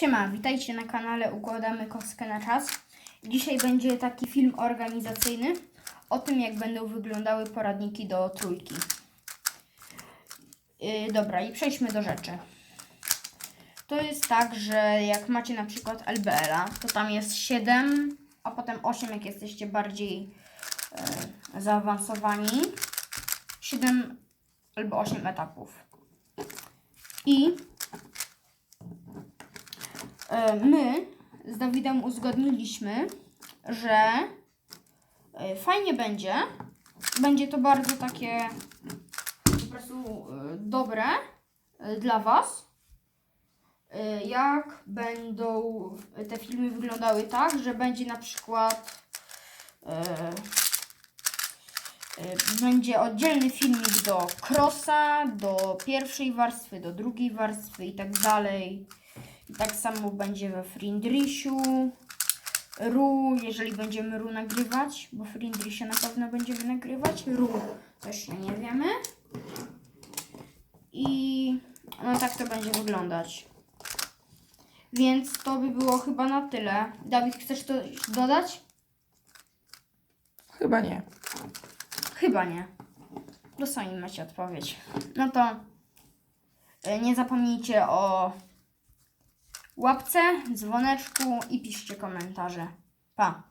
Siema, witajcie na kanale Układamy Kostkę na Czas. Dzisiaj będzie taki film organizacyjny o tym, jak będą wyglądały poradniki do trójki. Yy, dobra, i przejdźmy do rzeczy. To jest tak, że jak macie na przykład LBL-a, to tam jest 7, a potem 8, jak jesteście bardziej e, zaawansowani. 7 albo 8 etapów. I my z Dawidem uzgodniliśmy, że e, fajnie będzie. Będzie to bardzo takie po prostu e, dobre e, dla Was. E, Jak będą te filmy wyglądały tak, że będzie na przykład e, e, będzie oddzielny filmik do crossa, do pierwszej warstwy, do drugiej warstwy i tak dalej. Tak samo będzie we Frindrisiu, Ru, jeżeli będziemy Ru nagrywać, bo Frindrisia na pewno będziemy nagrywać. Ru też jeszcze nie wiemy. I no tak to będzie wyglądać. Więc to by było chyba na tyle. Dawid, chcesz to dodać? Chyba nie. Chyba nie. To sami macie odpowiedź. No to y, nie zapomnijcie o łapce, dzwoneczku i piszcie komentarze. Pa!